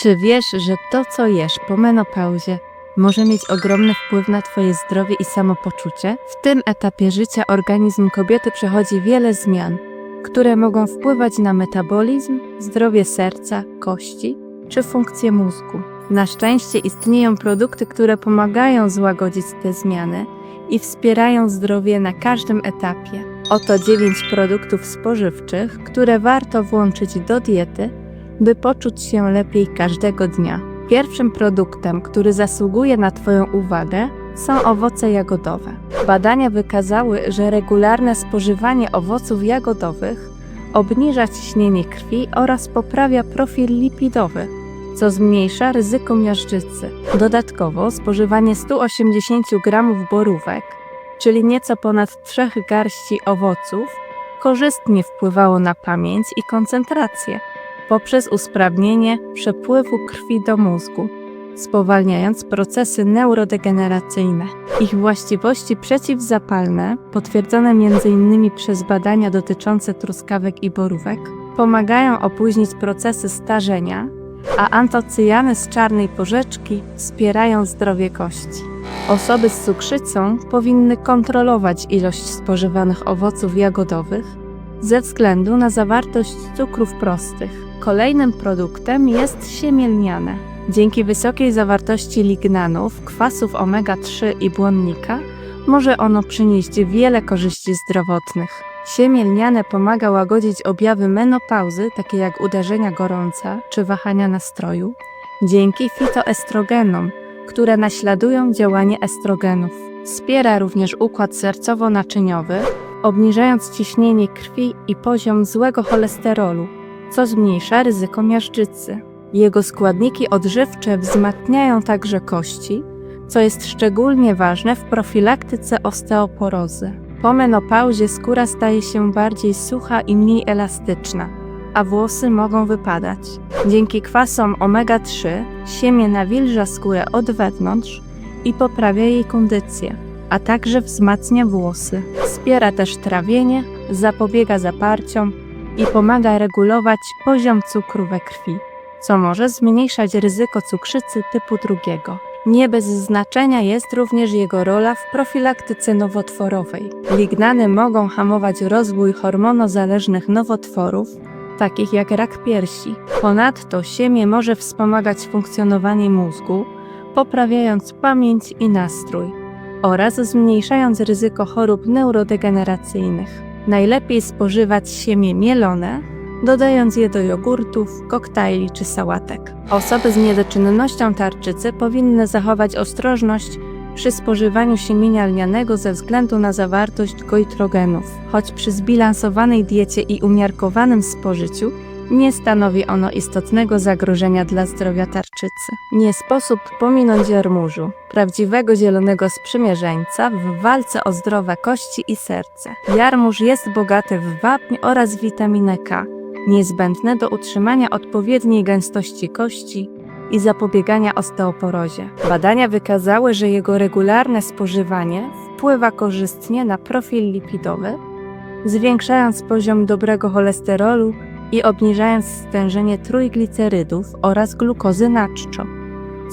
Czy wiesz, że to, co jesz po menopauzie, może mieć ogromny wpływ na Twoje zdrowie i samopoczucie? W tym etapie życia organizm kobiety przechodzi wiele zmian, które mogą wpływać na metabolizm, zdrowie serca, kości czy funkcję mózgu. Na szczęście istnieją produkty, które pomagają złagodzić te zmiany i wspierają zdrowie na każdym etapie. Oto 9 produktów spożywczych, które warto włączyć do diety, by poczuć się lepiej każdego dnia. Pierwszym produktem, który zasługuje na Twoją uwagę, są owoce jagodowe. Badania wykazały, że regularne spożywanie owoców jagodowych obniża ciśnienie krwi oraz poprawia profil lipidowy, co zmniejsza ryzyko miażdżycy. Dodatkowo spożywanie 180 g borówek, czyli nieco ponad 3 garści owoców, korzystnie wpływało na pamięć i koncentrację poprzez usprawnienie przepływu krwi do mózgu, spowalniając procesy neurodegeneracyjne. Ich właściwości przeciwzapalne, potwierdzone m.in. przez badania dotyczące truskawek i borówek, pomagają opóźnić procesy starzenia, a antocyjany z czarnej porzeczki wspierają zdrowie kości. Osoby z cukrzycą powinny kontrolować ilość spożywanych owoców jagodowych ze względu na zawartość cukrów prostych. Kolejnym produktem jest siemię lniane. Dzięki wysokiej zawartości lignanów, kwasów omega-3 i błonnika może ono przynieść wiele korzyści zdrowotnych. Siemię lniane pomaga łagodzić objawy menopauzy, takie jak uderzenia gorąca czy wahania nastroju, dzięki fitoestrogenom, które naśladują działanie estrogenów. Wspiera również układ sercowo-naczyniowy, obniżając ciśnienie krwi i poziom złego cholesterolu, co zmniejsza ryzyko miażdżycy. Jego składniki odżywcze wzmacniają także kości, co jest szczególnie ważne w profilaktyce osteoporozy. Po menopauzie skóra staje się bardziej sucha i mniej elastyczna, a włosy mogą wypadać. Dzięki kwasom omega-3 siemię nawilża skórę od wewnątrz i poprawia jej kondycję, a także wzmacnia włosy. Wspiera też trawienie, zapobiega zaparciom i pomaga regulować poziom cukru we krwi, co może zmniejszać ryzyko cukrzycy typu drugiego. Nie bez znaczenia jest również jego rola w profilaktyce nowotworowej. Lignany mogą hamować rozwój hormonozależnych nowotworów, takich jak rak piersi. Ponadto siemię może wspomagać funkcjonowanie mózgu, poprawiając pamięć i nastrój oraz zmniejszając ryzyko chorób neurodegeneracyjnych. Najlepiej spożywać siemię mielone, dodając je do jogurtów, koktajli czy sałatek. Osoby z niedoczynnością tarczycy powinny zachować ostrożność przy spożywaniu siemienia lnianego ze względu na zawartość goitrogenów. Choć przy zbilansowanej diecie i umiarkowanym spożyciu nie stanowi ono istotnego zagrożenia dla zdrowia tarczycy. Nie sposób pominąć jarmużu, prawdziwego zielonego sprzymierzeńca w walce o zdrowe kości i serce. Jarmuż jest bogaty w wapń oraz witaminę K, niezbędne do utrzymania odpowiedniej gęstości kości i zapobiegania osteoporozie. Badania wykazały, że jego regularne spożywanie wpływa korzystnie na profil lipidowy, zwiększając poziom dobrego cholesterolu i obniżając stężenie trójglicerydów oraz glukozy naczczo,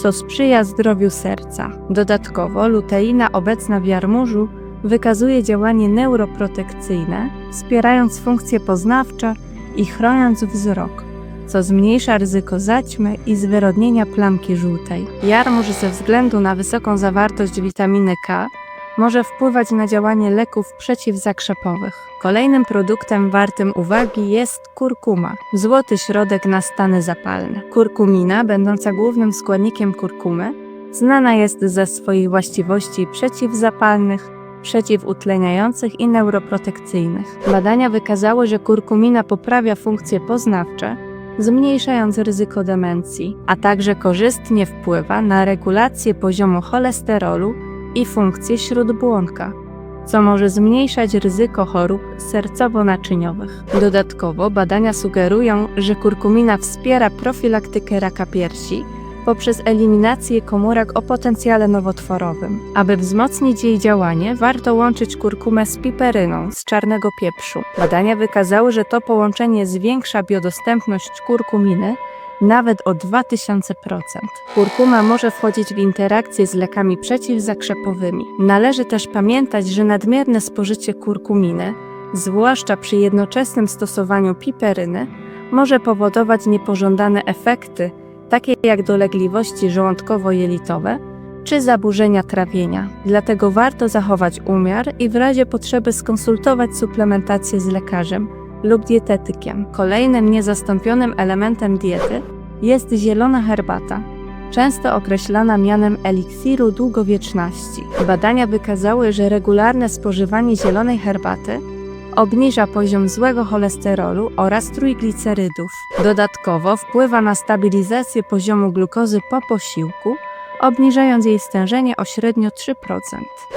co sprzyja zdrowiu serca. Dodatkowo luteina obecna w jarmużu wykazuje działanie neuroprotekcyjne, wspierając funkcje poznawcze i chroniąc wzrok, co zmniejsza ryzyko zaćmy i zwyrodnienia plamki żółtej. Jarmuż ze względu na wysoką zawartość witaminy K może wpływać na działanie leków przeciwzakrzepowych. Kolejnym produktem wartym uwagi jest kurkuma, złoty środek na stany zapalne. Kurkumina, będąca głównym składnikiem kurkumy, znana jest ze swoich właściwości przeciwzapalnych, przeciwutleniających i neuroprotekcyjnych. Badania wykazały, że kurkumina poprawia funkcje poznawcze, zmniejszając ryzyko demencji, a także korzystnie wpływa na regulację poziomu cholesterolu i funkcję śródbłonka, co może zmniejszać ryzyko chorób sercowo-naczyniowych. Dodatkowo badania sugerują, że kurkumina wspiera profilaktykę raka piersi poprzez eliminację komórek o potencjale nowotworowym. Aby wzmocnić jej działanie, warto łączyć kurkumę z piperyną z czarnego pieprzu. Badania wykazały, że to połączenie zwiększa biodostępność kurkuminy nawet o 2000%. Kurkuma może wchodzić w interakcję z lekami przeciwzakrzepowymi. Należy też pamiętać, że nadmierne spożycie kurkuminy, zwłaszcza przy jednoczesnym stosowaniu piperyny, może powodować niepożądane efekty, takie jak dolegliwości żołądkowo-jelitowe czy zaburzenia trawienia. Dlatego warto zachować umiar i w razie potrzeby skonsultować suplementację z lekarzem lub dietetykiem. Kolejnym niezastąpionym elementem diety jest zielona herbata, często określana mianem eliksiru długowieczności. Badania wykazały, że regularne spożywanie zielonej herbaty obniża poziom złego cholesterolu oraz trójglicerydów. Dodatkowo wpływa na stabilizację poziomu glukozy po posiłku, obniżając jej stężenie o średnio 3%.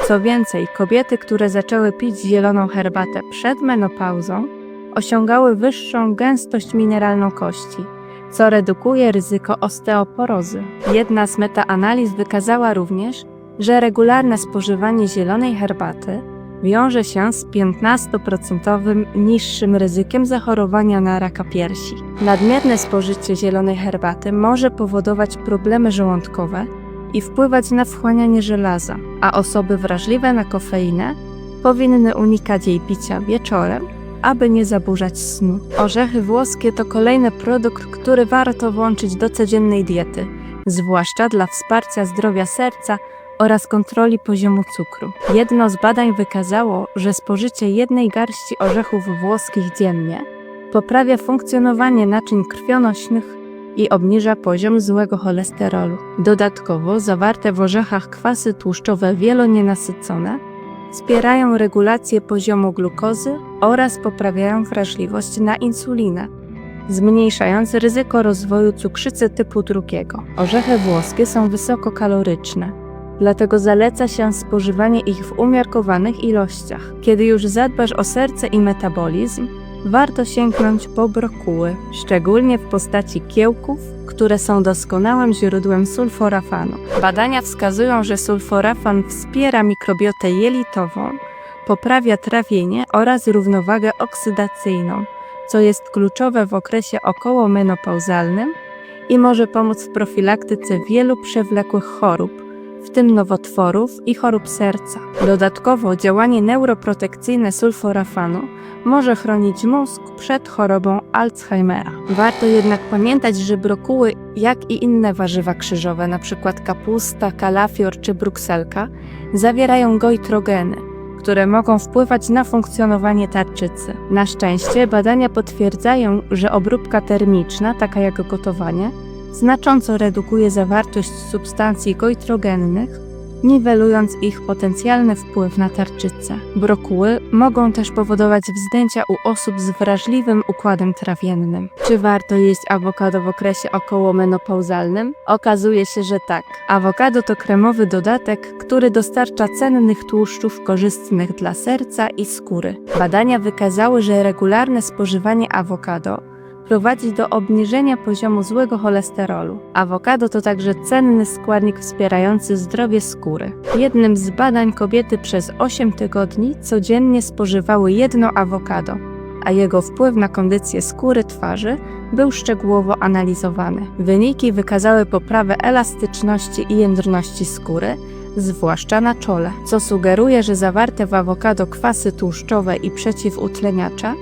Co więcej, kobiety, które zaczęły pić zieloną herbatę przed menopauzą, osiągały wyższą gęstość mineralną kości, co redukuje ryzyko osteoporozy. Jedna z metaanaliz wykazała również, że regularne spożywanie zielonej herbaty wiąże się z 15% niższym ryzykiem zachorowania na raka piersi. Nadmierne spożycie zielonej herbaty może powodować problemy żołądkowe i wpływać na wchłanianie żelaza, a osoby wrażliwe na kofeinę powinny unikać jej picia wieczorem, aby nie zaburzać snu. Orzechy włoskie to kolejny produkt, który warto włączyć do codziennej diety, zwłaszcza dla wsparcia zdrowia serca oraz kontroli poziomu cukru. Jedno z badań wykazało, że spożycie jednej garści orzechów włoskich dziennie poprawia funkcjonowanie naczyń krwionośnych i obniża poziom złego cholesterolu. Dodatkowo zawarte w orzechach kwasy tłuszczowe wielonienasycone wspierają regulację poziomu glukozy oraz poprawiają wrażliwość na insulinę, zmniejszając ryzyko rozwoju cukrzycy typu drugiego. Orzechy włoskie są wysokokaloryczne, dlatego zaleca się spożywanie ich w umiarkowanych ilościach. Kiedy już zadbasz o serce i metabolizm, warto sięgnąć po brokuły, szczególnie w postaci kiełków, które są doskonałym źródłem sulforafanu. Badania wskazują, że sulforafan wspiera mikrobiotę jelitową, poprawia trawienie oraz równowagę oksydacyjną, co jest kluczowe w okresie okołomenopauzalnym i może pomóc w profilaktyce wielu przewlekłych chorób, w tym nowotworów i chorób serca. Dodatkowo działanie neuroprotekcyjne sulforafanu może chronić mózg przed chorobą Alzheimera. Warto jednak pamiętać, że brokuły, jak i inne warzywa krzyżowe, np. kapusta, kalafior czy brukselka, zawierają goitrogeny, które mogą wpływać na funkcjonowanie tarczycy. Na szczęście badania potwierdzają, że obróbka termiczna, taka jak gotowanie, znacząco redukuje zawartość substancji goitrogennych, niwelując ich potencjalny wpływ na tarczycę. Brokuły mogą też powodować wzdęcia u osób z wrażliwym układem trawiennym. Czy warto jeść awokado w okresie okołomenopauzalnym? Okazuje się, że tak. Awokado to kremowy dodatek, który dostarcza cennych tłuszczów korzystnych dla serca i skóry. Badania wykazały, że regularne spożywanie awokado prowadzi do obniżenia poziomu złego cholesterolu. Awokado to także cenny składnik wspierający zdrowie skóry. Jednym z badań kobiety przez 8 tygodni codziennie spożywały jedno awokado, a jego wpływ na kondycję skóry twarzy był szczegółowo analizowany. Wyniki wykazały poprawę elastyczności i jędrności skóry, zwłaszcza na czole, co sugeruje, że zawarte w awokado kwasy tłuszczowe i przeciwutleniacza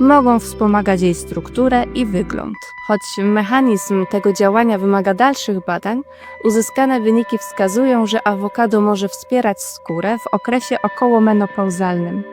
mogą wspomagać jej strukturę i wygląd. Choć mechanizm tego działania wymaga dalszych badań, uzyskane wyniki wskazują, że awokado może wspierać skórę w okresie okołomenopauzalnym,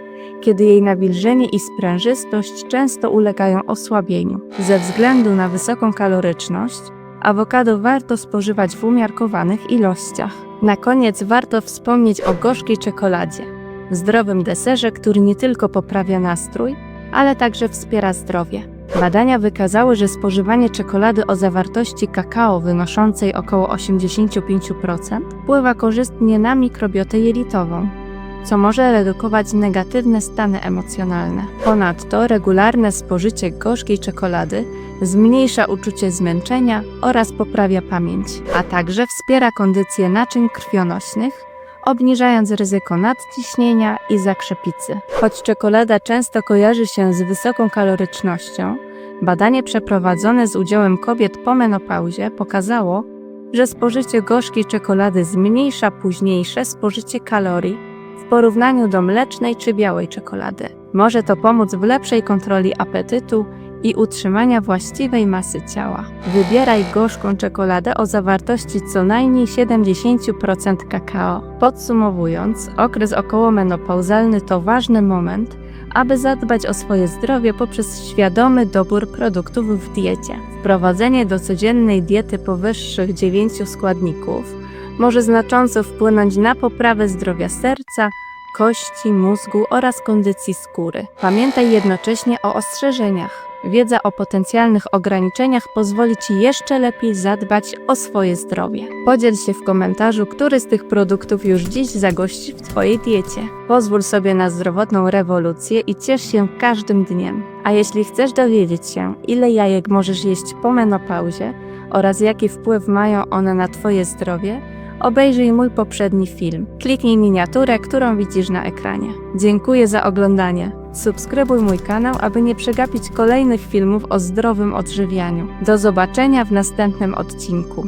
kiedy jej nawilżenie i sprężystość często ulegają osłabieniu. Ze względu na wysoką kaloryczność, awokado warto spożywać w umiarkowanych ilościach. Na koniec warto wspomnieć o gorzkiej czekoladzie, zdrowym deserze, który nie tylko poprawia nastrój, ale także wspiera zdrowie. Badania wykazały, że spożywanie czekolady o zawartości kakao wynoszącej około 85% wpływa korzystnie na mikrobiotę jelitową, co może redukować negatywne stany emocjonalne. Ponadto regularne spożycie gorzkiej czekolady zmniejsza uczucie zmęczenia oraz poprawia pamięć, a także wspiera kondycję naczyń krwionośnych obniżając ryzyko nadciśnienia i zakrzepicy. Choć czekolada często kojarzy się z wysoką kalorycznością, Badanie przeprowadzone z udziałem kobiet po menopauzie pokazało, że spożycie gorzkiej czekolady zmniejsza późniejsze spożycie kalorii w porównaniu do mlecznej czy białej czekolady. Może to pomóc w lepszej kontroli apetytu i utrzymania właściwej masy ciała. Wybieraj gorzką czekoladę o zawartości co najmniej 70% kakao. Podsumowując, okres okołomenopauzalny to ważny moment, aby zadbać o swoje zdrowie poprzez świadomy dobór produktów w diecie. Wprowadzenie do codziennej diety powyższych 9 składników może znacząco wpłynąć na poprawę zdrowia serca, kości, mózgu oraz kondycji skóry. Pamiętaj jednocześnie o ostrzeżeniach. Wiedza o potencjalnych ograniczeniach pozwoli Ci jeszcze lepiej zadbać o swoje zdrowie. Podziel się w komentarzu, który z tych produktów już dziś zagości w Twojej diecie. Pozwól sobie na zdrowotną rewolucję i ciesz się każdym dniem. A jeśli chcesz dowiedzieć się, ile jajek możesz jeść po menopauzie oraz jaki wpływ mają one na Twoje zdrowie, obejrzyj mój poprzedni film. Kliknij miniaturę, którą widzisz na ekranie. Dziękuję za oglądanie. Subskrybuj mój kanał, aby nie przegapić kolejnych filmów o zdrowym odżywianiu. Do zobaczenia w następnym odcinku.